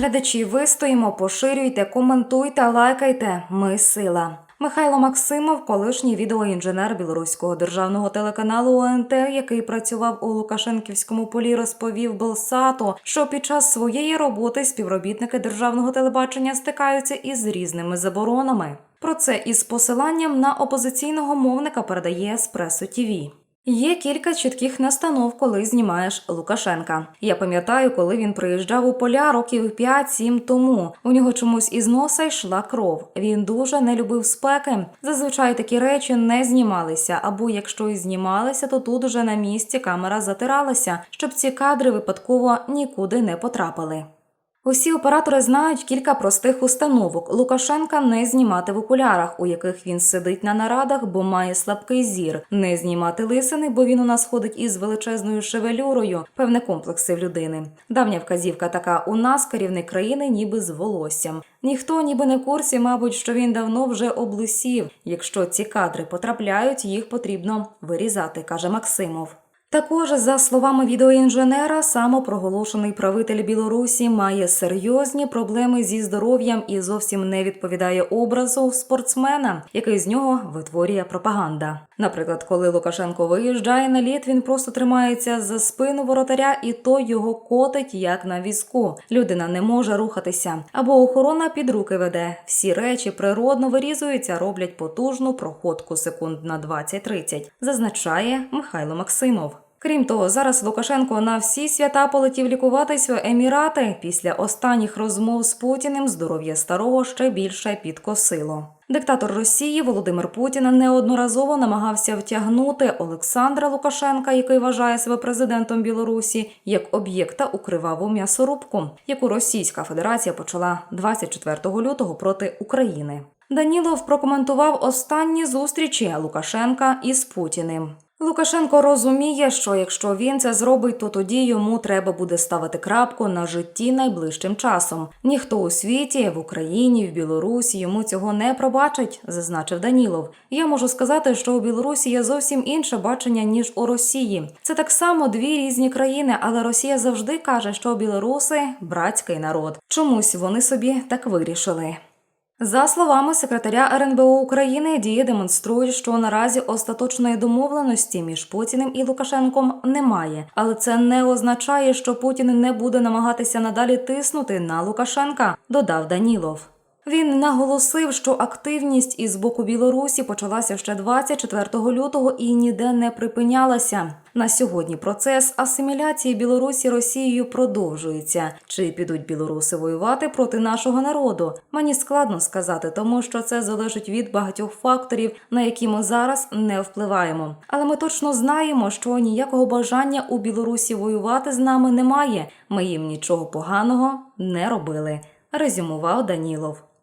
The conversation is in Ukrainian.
Глядачі, вистоїмо, поширюйте, коментуйте, лайкайте. Ми сила. Михайло Максимов, колишній відеоінженер білоруського державного телеканалу ОНТ, який працював у Лукашенківському полі, розповів Белсату, що під час своєї роботи співробітники державного телебачення стикаються із різними заборонами. Про це із посиланням на опозиційного мовника передає Еспресо ТІВІ. Є кілька чітких настанов, коли знімаєш Лукашенка. Я пам'ятаю, коли він приїжджав у поля років 5-7 тому. У нього чомусь із носа йшла кров. Він дуже не любив спеки. Зазвичай такі речі не знімалися, або якщо і знімалися, то тут уже на місці камера затиралася, щоб ці кадри випадково нікуди не потрапили. Усі оператори знають кілька простих установок. Лукашенка не знімати в окулярах, у яких він сидить на нарадах, бо має слабкий зір, не знімати лисини, бо він у нас ходить із величезною шевелюрою, певне комплекси в людини. Давня вказівка така: у нас керівник країни, ніби з волоссям. Ніхто ніби не в курсі, мабуть, що він давно вже облисів. Якщо ці кадри потрапляють, їх потрібно вирізати, каже Максимов. Також, за словами відеоінженера, самопроголошений правитель Білорусі має серйозні проблеми зі здоров'ям і зовсім не відповідає образу спортсмена, який з нього витворює пропаганда. Наприклад, коли Лукашенко виїжджає на літ, він просто тримається за спину воротаря, і то його котить як на візку. Людина не може рухатися, або охорона під руки веде. Всі речі природно вирізуються, роблять потужну проходку секунд на 20-30, зазначає Михайло Максимов. Крім того, зараз Лукашенко на всі свята полетів лікуватись в Емірати. Після останніх розмов з Путіним здоров'я старого ще більше підкосило. Диктатор Росії Володимир Путін неодноразово намагався втягнути Олександра Лукашенка, який вважає себе президентом Білорусі, як об'єкта у криваву м'ясорубку, яку Російська Федерація почала 24 лютого проти України. Данілов прокоментував останні зустрічі Лукашенка із Путіним. Лукашенко розуміє, що якщо він це зробить, то тоді йому треба буде ставити крапку на житті найближчим часом. Ніхто у світі, в Україні, в Білорусі йому цього не пробачить, зазначив Данілов. Я можу сказати, що у Білорусі є зовсім інше бачення ніж у Росії. Це так само дві різні країни, але Росія завжди каже, що білоруси братський народ. Чомусь вони собі так вирішили. За словами секретаря РНБО України, дії демонструють, що наразі остаточної домовленості між Путіним і Лукашенком немає, але це не означає, що Путін не буде намагатися надалі тиснути на Лукашенка, додав Данілов. Він наголосив, що активність із боку Білорусі почалася ще 24 лютого і ніде не припинялася. На сьогодні процес асиміляції Білорусі Росією продовжується. Чи підуть білоруси воювати проти нашого народу? Мені складно сказати, тому що це залежить від багатьох факторів, на які ми зараз не впливаємо. Але ми точно знаємо, що ніякого бажання у Білорусі воювати з нами немає. Ми їм нічого поганого не робили. Резюмував Данілов.